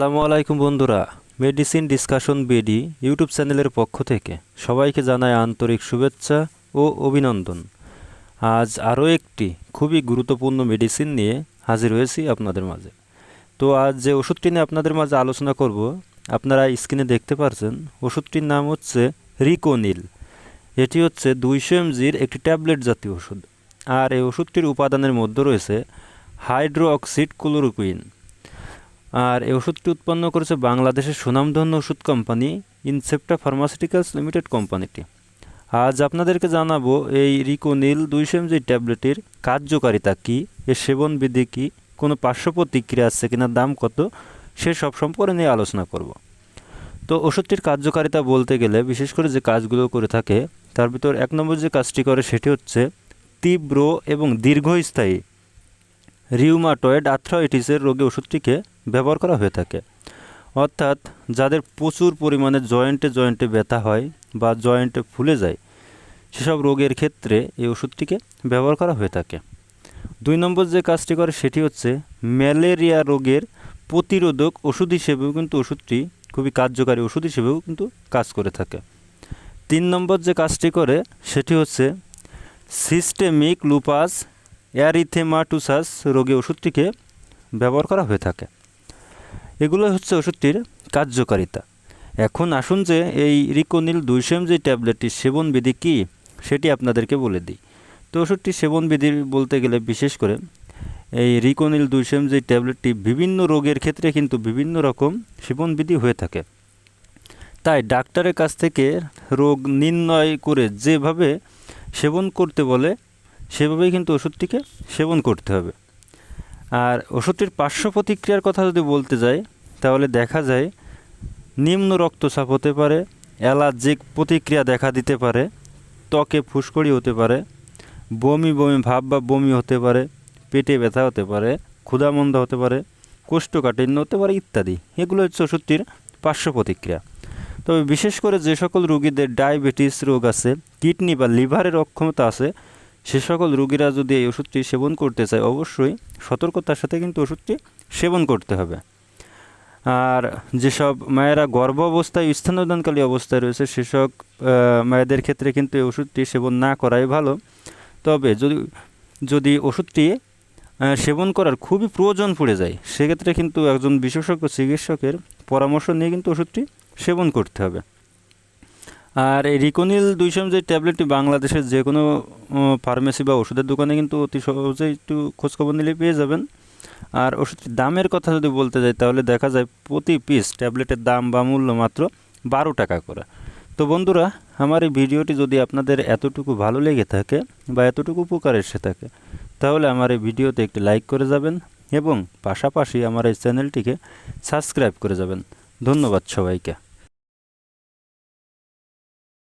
আসসালামু আলাইকুম বন্ধুরা মেডিসিন ডিসকাশন বিডি ইউটিউব চ্যানেলের পক্ষ থেকে সবাইকে জানাই আন্তরিক শুভেচ্ছা ও অভিনন্দন। আজ আরও একটি খুবই গুরুত্বপূর্ণ মেডিসিন নিয়ে হাজির হয়েছি আপনাদের মাঝে। তো আজ যে ওষুধটি নিয়ে আপনাদের মাঝে আলোচনা করব, আপনারা স্ক্রিনে দেখতে পারছেন, ওষুধটির নাম হচ্ছে রিকোনিল এটি হচ্ছে দুইশো এমজির একটি ট্যাবলেট জাতীয় ওষুধ। আর এই ওষুধটির উপাদানের মধ্যে রয়েছে হাইড্রোঅক্সিড ক্লোরোকুইন আর এই ওষুধটি উৎপন্ন করেছে বাংলাদেশের সুনামধন্য ওষুধ কোম্পানি ইনসেপ্টা ফার্মাসিউটিক্যালস লিমিটেড কোম্পানিটি। আজ আপনাদেরকে জানাব এই রিকোনিল দুইশো এমজি ট্যাবলেটের কার্যকারিতা কী, এর সেবন বিধি কী, কোনো পার্শ্ব প্রতিক্রিয়া আছে কিনা, দাম কত, সে সব সম্পর্কে নিয়ে আলোচনা করব। তো ওষুধটির কার্যকারিতা বলতে গেলে বিশেষ করে যে কাজগুলো করে থাকে, তার ভিতর এক নম্বর যে কাজটি করে সেটি হচ্ছে তীব্র এবং দীর্ঘস্থায়ী রিউমাটয়েড আর্থ্রাইটিসের রোগে ওষুধটিকে ব্যবহার করা হয়ে থাকে। অর্থাৎ যাদের প্রচুর পরিমাণে জয়েন্টে জয়েন্টে ব্যথা হয় বা জয়েন্টে ফুলে যায়, সেসব রোগের ক্ষেত্রে এই ওষুধটিকে ব্যবহার করা হয়ে থাকে। দুই নম্বর যে কাজটি করে সেটি হচ্ছে ম্যালেরিয়া রোগের প্রতিরোধক ওষুধ হিসেবেও কিন্তু ওষুধটি খুবই কার্যকারী ওষুধ হিসেবেও কিন্তু কাজ করে থাকে। তিন নম্বর যে কাজটি করে সেটি হচ্ছে সিস্টেমিক লুপাস অ্যারিথেমাটুসাস রোগে ওষুধটিকে ব্যবহার করা হয়ে থাকে। এগুলো হচ্ছে ওষুধটির কার্যকারিতা। এখন আসুন যে এই রিকোনিল দুইশো এম যে ট্যাবলেটটির সেবনবিধি কী, সেটি আপনাদেরকে বলে দিই। তো ওষুধটি সেবনবিধি বলতে গেলে বিশেষ করে এই রিকোনিল দুইশো এম যে ট্যাবলেটটি বিভিন্ন রোগের ক্ষেত্রে কিন্তু বিভিন্ন রকম সেবনবিধি হয়ে থাকে। তাই ডাক্তারের কাছ থেকে রোগ নির্ণয় করে যেভাবে সেবন করতে বলে, সেভাবেই কিন্তু ওষুধটিকে সেবন করতে হবে। আর ওষুধটির পার্শ্ব প্রতিক্রিয়ার কথা যদি বলতে যাই, তাহলে দেখা যায় নিম্ন রক্তচাপ হতে পারে, অ্যালার্জিক প্রতিক্রিয়া দেখা দিতে পারে, ত্বকে ফুসকড়ি হতে পারে, বমি বমি ভাব বা বমি হতে পারে, পেটে ব্যথা হতে পারে, ক্ষুধামন্দা হতে পারে, কোষ্ঠকাঠিন্য হতে পারে ইত্যাদি। এগুলো হচ্ছে ওষুধটির পার্শ্ব প্রতিক্রিয়া। তবে বিশেষ করে যে সকল রোগীদের ডায়াবেটিস রোগ আছে, কিডনি বা লিভারের অক্ষমতা আছে সে সকল রুগীরা যদি এই ওষুধটি সেবন করতে চায়, অবশ্যই সতর্কতার সাথে কিন্তু ওষুধটি সেবন করতে হবে। আর যেসব মায়েরা গর্ভ অবস্থায় স্থানোদানকালী অবস্থায় রয়েছে, সেসব মায়েদের ক্ষেত্রে কিন্তু এই ওষুধটি সেবন না করাই ভালো। তবে যদি যদি ওষুধটি সেবন করার খুবই প্রয়োজন পড়ে যায়, সেক্ষেত্রে কিন্তু একজন বিশেষজ্ঞ চিকিৎসকের পরামর্শ নিয়ে কিন্তু ওষুধটি সেবন করতে হবে। আর এই রিকোনিল দুইশো যে ট্যাবলেটটি বাংলাদেশের যে কোনো ফার্মেসি বা ওষুধের দোকানে কিন্তু অতি সহজেই একটু খোঁজখবর নিলে পেয়ে যাবেন। আর ওষুধটির দামের কথা যদি বলতে যাই, তাহলে দেখা যায় প্রতি পিস ট্যাবলেটের দাম বা মূল্য মাত্র বারো টাকা করে। তো বন্ধুরা, আমার এই ভিডিওটি যদি আপনাদের এতটুকু ভালো লেগে থাকে বা এতটুকু উপকার এসে থাকে, তাহলে আমার এই ভিডিওতে একটি লাইক করে যাবেন এবং পাশাপাশি আমার এই চ্যানেলটিকে সাবস্ক্রাইব করে যাবেন। ধন্যবাদ সবাইকে।